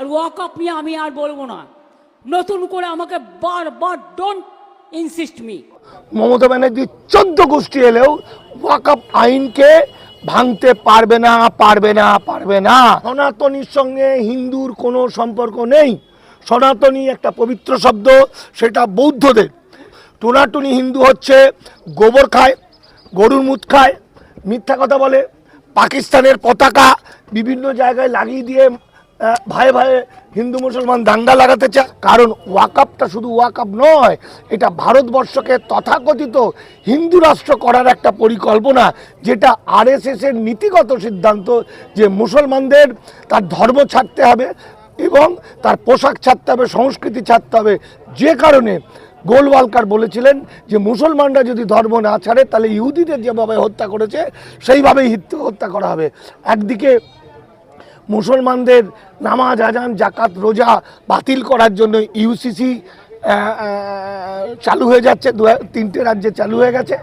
আর walk up নিয়ে আমি আর বলব না। নতুন করে আমাকে বারবার don't insist me Mamata Banerjee চোদ্দ গোষ্ঠী এলেও ওয়াকআপ আইনকে ভাঙতে পারবে না পারবে না পারবে না। সনাতনীর সঙ্গে হিন্দুর কোনো সম্পর্ক নেই। সনাতনী একটা পবিত্র শব্দ, সেটা বৌদ্ধদের। টুনাটুনি হিন্দু হচ্ছে গোবর খায়, গরুর মুত খায়, মিথ্যা কথা বলে, পাকিস্তানের পতাকা বিভিন্ন জায়গায় লাগিয়ে দিয়ে ভাই ভাই, হিন্দু মুসলমান দাঙ্গা লাগাতে চায়। কারণ ওয়াকআপটা শুধু ওয়াকআপ নয়, এটা ভারতবর্ষকে তথাকথিত হিন্দু রাষ্ট্র করার একটা পরিকল্পনা, যেটা আরএসএস এর নীতিগত সিদ্ধান্ত যে মুসলমানদের তার ধর্ম ছাড়তে হবে এবং তার পোশাক ছাড়তে হবে, সংস্কৃতি ছাড়তে হবে। যে কারণে গোলওয়ালকার বলেছিলেন যে, মুসলমানরা যদি ধর্ম না ছাড়ে, তাহলে ইহুদিদের যেভাবে হত্যা করেছে, সেইভাবেই হিত- হত্যা করা হবে। একদিকে মুসলমানদের নামাজ, আজান জাকাত রোজা বাতিল করার জন্য ইউসিসি চালু হয়ে যাচ্ছে, দু, তিনটে রাজ্যে চালু হয়ে গেছে।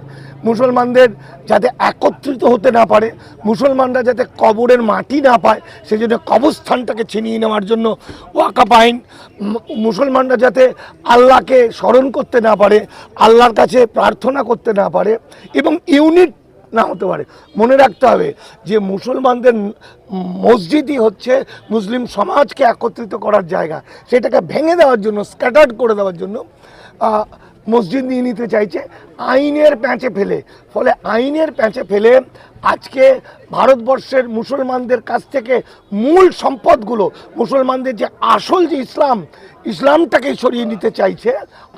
মুসলমানদের যাতে একত্রিত হতে না পারে, মুসলমানরা যাতে কবরের মাটি না পায় সেই জন্য কবরস্থানটাকে ছিনিয়ে নেওয়ার জন্য ওয়াকাপ আইন মুসলমানরা যাতে আল্লাহকে স্মরণ করতে না পারে, আল্লাহর কাছে প্রার্থনা করতে না পারে, এবং ইউনিট না হতে পারে। মনে রাখতে হবে যে মুসলমানদের মসজিদই হচ্ছে মুসলিম সমাজকে একত্রিত করার জায়গা। সেটাকে ভেঙে দেওয়ার জন্য স্ক্যাটার্ড করে দেওয়ার জন্য মসজিদ নিয়ে নিতে চাইছে। আইনের প্যাঁচে ফেলে। ফলে আইনের প্যাঁচে ফেলে আজকে ভারতবর্ষের মুসলমানদের কাছ থেকে মূল সম্পদগুলো, মুসলমানদের যে আসল যে ইসলাম, ইসলামটাকে সরিয়ে নিতে চাইছে।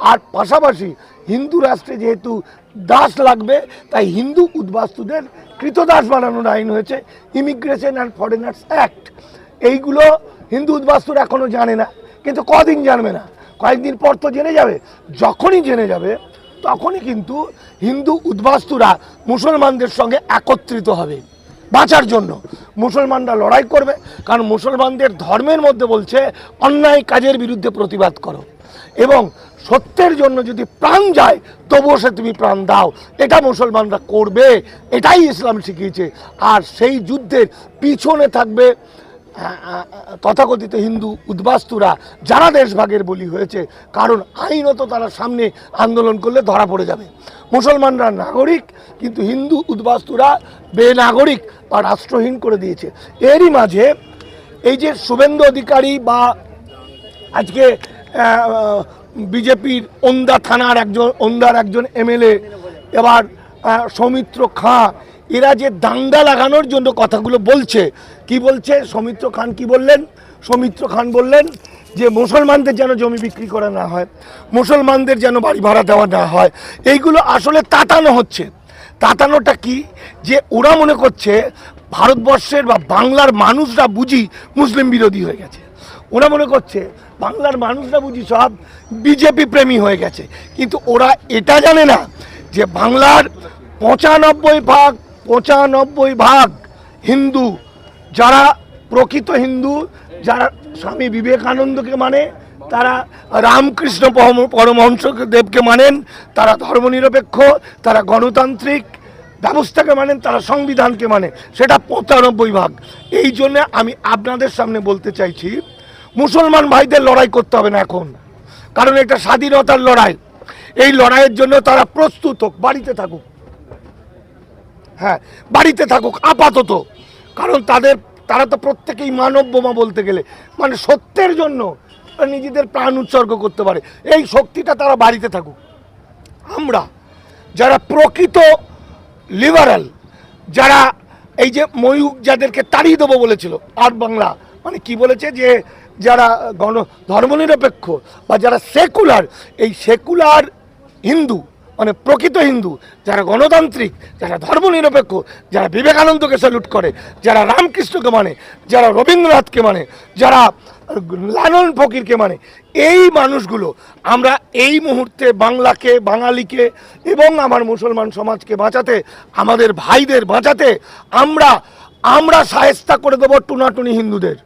আর পাশাপাশি হিন্দু রাষ্ট্রে যেহেতু দাস লাগবে, তাই হিন্দু উদ্বাস্তুদের কৃতদাস বানানোর আইন হয়েছে ইমিগ্রেশন অ্যান্ড ফরেনার্স অ্যাক্ট এইগুলো হিন্দু উদ্বাস্তুরা এখনও জানে না, কিন্তু কদিন জানবে না? কয়েকদিন পর তো জেনে যাবে। যখনই জেনে যাবে, তখনই কিন্তু হিন্দু উদ্বাস্তুরা মুসলমানদের সঙ্গে একত্রিত হবে। বাঁচার জন্য। মুসলমানরা লড়াই করবে, কারণ মুসলমানদের ধর্মের মধ্যে বলছে, অন্যায় কাজের বিরুদ্ধে প্রতিবাদ করো। এবং সত্যের জন্য যদি প্রাণ যায়, তবুও সে তুমি প্রাণ দাও। এটা মুসলমানরা করবে, এটাই ইসলাম শিখিয়েছে। আর সেই যুদ্ধের পিছনে থাকবে তথাকথিত হিন্দু উদ্বাস্তুরা, যারা দেশভাগের বলি হয়েছে। কারণ আইনত তারা সামনে আন্দোলন করলে ধরা পড়ে যাবে। মুসলমানরা নাগরিক, কিন্তু হিন্দু উদ্বাস্তুরা বেনাগরিক বা রাষ্ট্রহীন করে দিয়েছে। এরই মাঝে এই যে শুভেন্দু অধিকারী বা আজকে বিজেপির ওন্দা থানার একজন, ওন্দার একজন এমএলএ, এবার সৌমিত্র খাঁ, এরা যে দাঙ্গা লাগানোর জন্য কথাগুলো বলছে, কি বলছে? সৌমিত্র খান কি বললেন? সৌমিত্র খান বললেন যে মুসলমানদের যেন জমি বিক্রি করা না হয়, মুসলমানদের যেন বাড়ি ভাড়া দেওয়া না হয়, এইগুলো আসলে তাতানো হচ্ছে। তাতানোটা কি? যে ওরা মনে করছে, ভারতবর্ষের বা বাংলার মানুষরা বুঝি মুসলিম বিরোধী হয়ে গেছে। ওরা মনে করছে, বাংলার মানুষরা বুঝি সব বিজেপি প্রেমী হয়ে গেছে। কিন্তু ওরা এটা জানে না যে বাংলার পঁচানব্বই ভাগ পঁচানব্বই ভাগ হিন্দু। যারা প্রকৃত হিন্দু, যারা স্বামী বিবেকানন্দকে মানে তারা রামকৃষ্ণ পরম- পরমহংস দেবকে মানেন, তারা ধর্মনিরপেক্ষ, তারা গণতান্ত্রিক ব্যবস্থাকে মানেন, তারা সংবিধানকে মানে সেটা পঁচানব্বই ভাগ। এই জন্য আমি আপনাদের সামনে বলতে চাইছি মুসলমান ভাইদের লড়াই করতে হবে না এখন। কারণ এটা স্বাধীনতার লড়াই। এই লড়াইয়ের জন্য তারা প্রস্তুত হোক, বাড়িতে থাকুক। হ্যাঁ বাড়িতে থাকুক, আপাতত। কারণ তাদের, তারা তো প্রত্যেকেই মানব বোমা বলতে গেলে। মানে সত্যের জন্য নিজেদের প্রাণ উৎসর্গ করতে পারে। এই শক্তিটা তারা বাড়িতে থাকুক। আমরা যারা প্রকৃত লিবারাল, যারা এই যে ময়ূক যাদেরকে তাড়িয়ে দেবো বলেছিল, আর বাংলা মানে কি বলেছে যে যারা গণ ধর্মনিরপেক্ষ বা যারা সেকুলার, এই সেকুলার হিন্দু মানে প্রকৃত হিন্দু, যারা গণতান্ত্রিক, যারা ধর্মনিরপেক্ষ, যারা বিবেকানন্দকে স্যালুট করে, যারা রামকৃষ্ণকে মানে যারা রবীন্দ্রনাথকে মানে যারা লালন ফকিরকে মানে এই মানুষগুলো, আমরা এই মুহূর্তে বাংলাকে, বাঙালিকে এবং আমার মুসলমান সমাজকে বাঁচাতে, আমাদের ভাইদের বাঁচাতে আমরা আমরা সাহেস্তা করে দেবো টুনাটুনি হিন্দুদের।